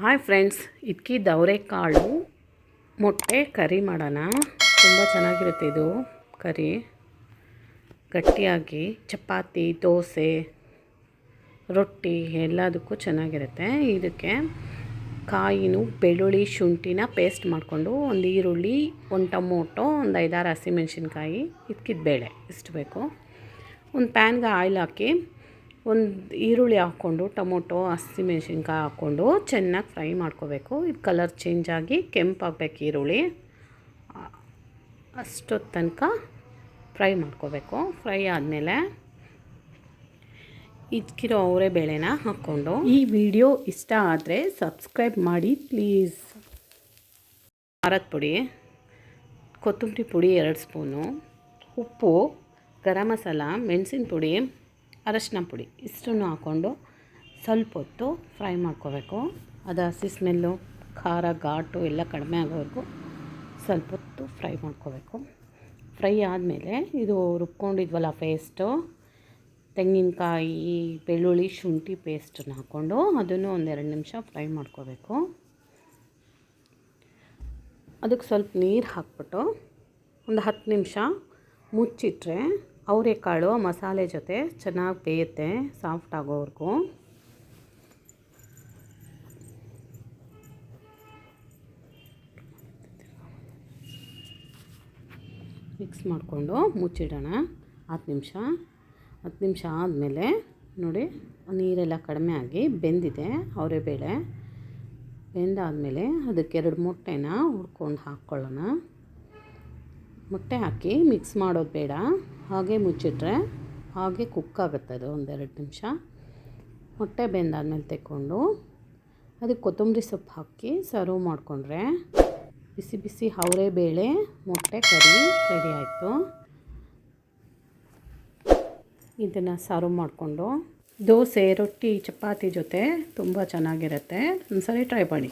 Hi friends ಇದಕ್ಕೆ ದವರೆಕಾಳು ಮೊಟ್ಟೆ ಕರಿ ಮಾಡೋಣ. ತುಂಬ ಚೆನ್ನಾಗಿರುತ್ತೆ ಇದು ಕರಿ. ಗಟ್ಟಿಯಾಗಿ ಚಪಾತಿ, ದೋಸೆ, ರೊಟ್ಟಿ ಎಲ್ಲದಕ್ಕೂ ಚೆನ್ನಾಗಿರುತ್ತೆ. ಇದಕ್ಕೆ ಕಾಯಿನು, ಬೆಳ್ಳುಳ್ಳಿ, ಶುಂಠಿನ ಪೇಸ್ಟ್ ಮಾಡಿಕೊಂಡು ಒಂದು ಈರುಳ್ಳಿ, ಒಂದು ಟೊಮೊಟೊ, ಒಂದು ಐದಾರು ಹಸಿಮೆಣ್ಸಿನ್ಕಾಯಿ ಇದಕ್ಕಿದ್ದು ಬೇಳೆ ಇಷ್ಟು ಬೇಕು. ಒಂದು ಪ್ಯಾನ್ಗೆ ಆಯಿಲ್ ಹಾಕಿ ಒಂದು ಈರುಳ್ಳಿ ಹಾಕ್ಕೊಂಡು, ಟೊಮೊಟೊ ಹಸಿಮೆಣ್ಸಿನ್ಕಾಯಿ ಹಾಕ್ಕೊಂಡು ಚೆನ್ನಾಗಿ ಫ್ರೈ ಮಾಡ್ಕೋಬೇಕು. ಇದು ಕಲರ್ ಚೇಂಜ್ ಆಗಿ ಕೆಂಪಾಗಬೇಕು ಈರುಳ್ಳಿ. ಅಷ್ಟೊತ್ತು ತನಕ ಫ್ರೈ ಮಾಡ್ಕೋಬೇಕು. ಫ್ರೈ ಆದಮೇಲೆ ಇದಕ್ಕಿರೋ ಅವರೇ ಬೇಳೆನ ಹಾಕ್ಕೊಂಡು. ಈ ವಿಡಿಯೋ ಇಷ್ಟ ಆದರೆ ಸಬ್ಸ್ಕ್ರೈಬ್ ಮಾಡಿ ಪ್ಲೀಸ್. ಖಾರದ ಪುಡಿ, ಕೊತ್ತಂಬರಿ ಪುಡಿ ಎರಡು ಸ್ಪೂನು, ಉಪ್ಪು, ಗರಂ ಮಸಾಲ, ಮೆಣಸಿನ ಪುಡಿ. ಅರಶಿನ ಪುಡಿ. ಇಷ್ಟನ್ನು ಹಾಕ್ಕೊಂಡು ಸ್ವಲ್ಪ ಹೊತ್ತು ಫ್ರೈ ಮಾಡ್ಕೋಬೇಕು. ಅದು ಹಸಿ ಸ್ಮೆಲ್ಲು, ಖಾರ, ಘಾಟು ಎಲ್ಲ ಕಡಿಮೆ ಆಗೋವರೆಗೂ ಸ್ವಲ್ಪ ಹೊತ್ತು ಫ್ರೈ ಮಾಡ್ಕೋಬೇಕು. ಫ್ರೈ ಆದಮೇಲೆ ಇದು ರುಬ್ಕೊಂಡಿದ್ವಲ್ಲ ಪೇಸ್ಟು, ತೆಂಗಿನಕಾಯಿ, ಬೆಳ್ಳುಳ್ಳಿ, ಶುಂಠಿ ಪೇಸ್ಟನ್ನು ಹಾಕ್ಕೊಂಡು ಅದನ್ನು ಒಂದೆರಡು ನಿಮಿಷ ಫ್ರೈ ಮಾಡ್ಕೋಬೇಕು. ಅದಕ್ಕೆ ಸ್ವಲ್ಪ ನೀರು ಹಾಕ್ಬಿಟ್ಟು ಒಂದು ಹತ್ತು ನಿಮಿಷ ಮುಚ್ಚಿಟ್ರೆ ಅವರೆಕಾಳು ಮಸಾಲೆ ಜೊತೆ ಚೆನ್ನಾಗಿ ಬೇಯುತ್ತೆ ಸಾಫ್ಟ್ ಆಗೋವರೆಗೂ. ಮಿಕ್ಸ್ ಮಾಡಿಕೊಂಡು ಮುಚ್ಚಿಡೋಣ. ಹತ್ತು ನಿಮಿಷ. ಹತ್ತು ನಿಮಿಷ ಆದಮೇಲೆ ನೋಡಿ, ನೀರೆಲ್ಲ ಕಡಿಮೆ ಆಗಿ ಬೆಂದಿದೆ ಅವರೆಬೇಳೆ ಬೆಂದಾದಮೇಲೆ ಅದಕ್ಕೆ ಎರಡು ಮೊಟ್ಟೆನ ಹುಡ್ಕೊಂಡು ಹಾಕ್ಕೊಳ್ಳೋಣ. ಮೊಟ್ಟೆ ಹಾಕಿ ಮಿಕ್ಸ್ ಮಾಡೋದು ಬೇಡ. ಹಾಗೆ ಮುಚ್ಚಿಟ್ರೆ ಹಾಗೆ ಕುಕ್ ಆಗುತ್ತೆ ಅದು ಒಂದೆರಡು ನಿಮಿಷ. ಮೊಟ್ಟೆ ಬೆಂದಾದ್ಮೇಲೆ ತೆಕ್ಕೊಂಡು ಅದಕ್ಕೆ ಕೊತ್ತಂಬರಿ ಸೊಪ್ಪು ಹಾಕಿ ಸರ್ವ್ ಮಾಡಿಕೊಂಡ್ರೆ ಬಿಸಿ ಬಿಸಿ ಅವರೇ ಬೇಳೆ, ಮೊಟ್ಟೆ, ಕರಿ ರೆಡಿ ಆಯಿತು. ಇದನ್ನು ಸರ್ವ್ ಮಾಡಿಕೊಂಡು ದೋಸೆ, ರೊಟ್ಟಿ, ಚಪಾತಿ ಜೊತೆ ತುಂಬ ಚೆನ್ನಾಗಿರುತ್ತೆ. ಒಂದ್ಸರಿ ಟ್ರೈ ಮಾಡಿ.